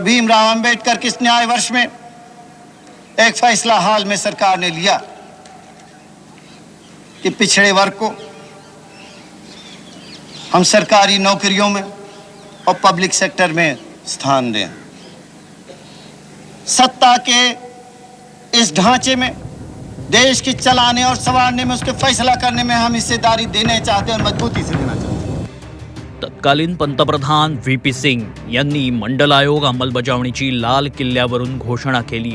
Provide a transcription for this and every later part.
भीमराव अंबेडकर के इस न्याय वर्ष में एक फैसला हाल में सरकार ने लिया कि पिछड़े वर्ग को हम सरकारी नौकरियों में और पब्लिक सेक्टर में स्थान दें। सत्ता के इस ढांचे में, देश की चलाने और संवारने में उसके फैसला करने में हम हिस्सेदारी देने चाहते हैं और मजबूती से देना चाहते हैं। तत्कालीन पंतप्रधान व्ही पी सिंग यांनी मंडल आयोग अंमलबजावणीची लाल किल्ल्यावरून घोषणा केली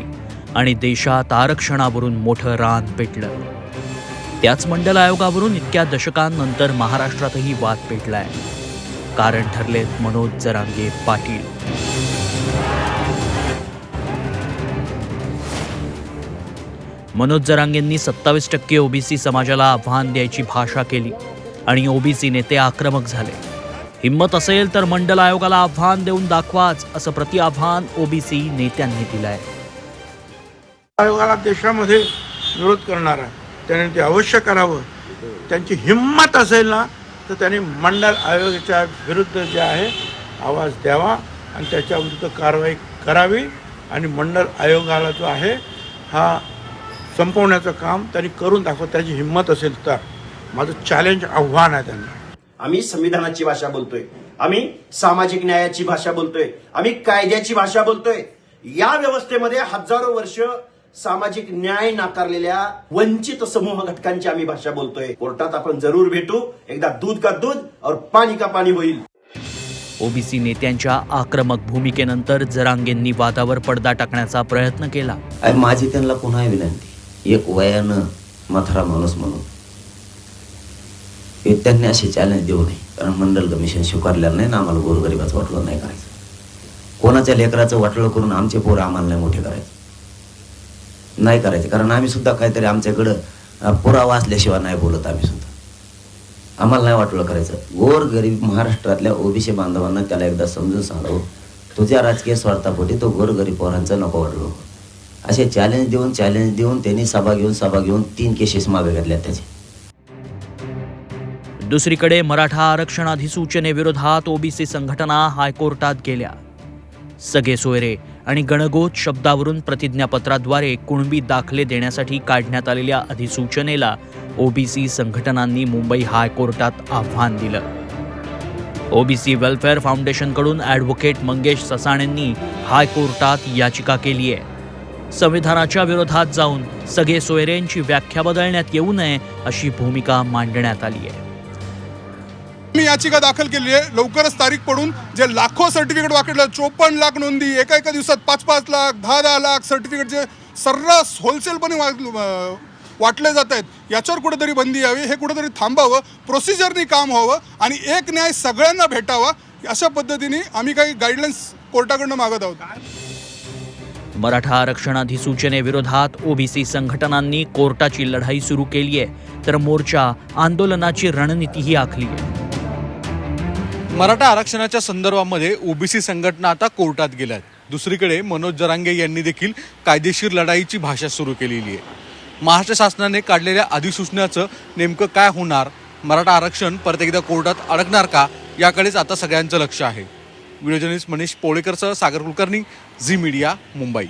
आणि देशात आरक्षणावरून मोठं रान पेटलं. त्याच मंडल आयोगावरून इतक्या दशकांनंतर महाराष्ट्रातही वाद पेटलाय. कारण ठरलेत मनोज जरांगे पाटील. मनोज जरांगेंनी सत्तावीस टक्के ओबीसी समाजाला आव्हान द्यायची भाषा केली आणि ओबीसी नेते आक्रमक झाले. हिंमत असेल तर मंडल आयोगाला आव्हान देऊन दाखवाच असं प्रति आव्हान ओबीसी नेत्यांनी दिलंय. आयोगाला देशामध्ये विरोध करणारा त्याने ते अवश्य करावं. त्यांची हिंमत असेल ना तर त्यांनी मंडळ आयोगाच्या विरुद्ध जे आहे आवाज द्यावा आणि त्याच्या विरुद्ध कारवाई करावी आणि मंडळ आयोगाला जो आहे हा संपवण्याचं काम त्यांनी करून दाखवत त्याची हिंमत असेल तर. माझं चॅलेंज आव्हान आहे त्यांना. आम्ही संविधानाची भाषा बोलतोय. आम्ही सामाजिक न्यायाची भाषा बोलतोय. आम्ही कायद्याची भाषा बोलतोय. या व्यवस्थेमध्ये हजारो वर्ष सामाजिक न्याय नाकारलेल्या वंचित समूह घटकांची आम्ही भाषा बोलतोय. कोर्टात आपण जरूर भेटू. एकदा दूध का दूध और पाणी का पाणी होईल. ओबीसी नेत्यांच्या आक्रमक भूमिकेनंतर जरांगेंनी वादावर पडदा टाकण्याचा प्रयत्न केला. माझी त्यांना पुन्हा विनंती. एक वयानं म्हातारा माणूस म्हणून. हे त्यांनी असे चॅलेंज देऊ नये. कारण मंडल कमिशन स्वीकारलेलं नाही ना आम्हाला गोरगरिबाचं वाटलं नाही करायचं. कोणाच्या लेकराचं वाटलं करून आमचे पोरं आम्हाला नाही मोठे करायचे? नाही करायचे. कारण आम्ही सुद्धा काहीतरी आमच्याकडं पुरावा असल्याशिवाय नाही बोलत आम्ही सुद्धा. आम्हाला नाही वाटलं करायचं. गोर गरीब महाराष्ट्रातल्या ओबीसी बांधवांना त्याला एकदा समजून सांगावं. तुझ्या राजकीय स्वार्थापोटी तो गोरगरीब पोरांचा पोरांचं नको वाटलं असे चॅलेंज देऊन चॅलेंज देऊन त्यांनी सभा घेऊन सभा घेऊन तीन केसेस मागे घेतल्या त्याचे. दुसरीकडे मराठा आरक्षण अधिसूचनेविरोधात ओबीसी संघटना हायकोर्टात गेल्या. सगळे सोयरे आणि गणगोत शब्दावरून प्रतिज्ञापत्राद्वारे कुणबी दाखले देण्यासाठी काढण्यात आलेल्या अधिसूचनेला ओबीसी संघटनांनी मुंबई हायकोर्टात आव्हान दिलं. ओबीसी वेलफेअर फाउंडेशनकडून ॲडव्होकेट मंगेश ससाणेंनी हायकोर्टात याचिका केली आहे. संविधानाच्या विरोधात जाऊन सगळे सोयरेंची व्याख्या बदलण्यात येऊ नये अशी भूमिका मांडण्यात आली आहे. मी याचिका दाखल केली आहे. लवकरच तारीख पडून जे लाखो सर्टिफिकेट वाकडलं चोपन्न लाख नोंदी एका एका दिवसात पाच पाच लाख दहा दहा लाख सर्टिफिकेट जे सर्रास होलसेलपणे वा- वाटले जात आहेत याच्यावर कुठेतरी बंदी यावी हे कुठेतरी थांबावं प्रोसिजरनी काम व्हावं आणि एक न्याय सगळ्यांना भेटावा अशा पद्धतीने आम्ही काही गाईडलाईन्स कोर्टाकडनं मागत आहोत. मराठा आरक्षण अधिसूचनेविरोधात ओबीसी संघटनांनी कोर्टाची लढाई सुरू केली आहे तर मोर्चा आंदोलनाची रणनीतीही आखली आहे. मराठा आरक्षणाच्या संदर्भामध्ये ओबीसी संघटना आता कोर्टात गेल्या आहेत दुसरीकडे मनोज जरांगे यांनी देखील कायदेशीर लढाईची भाषा सुरू केलेली आहे. महाराष्ट्र शासनाने काढलेल्या अधिसूचनाचं नेमकं काय होणार? मराठा आरक्षण परत एकदा कोर्टात अडकणार का? याकडेच आता सगळ्यांचं लक्ष आहे. व्हिडिओ जर्नलिस्ट मनीष पोळेकरसह सागर कुलकर्णी झी मीडिया मुंबई.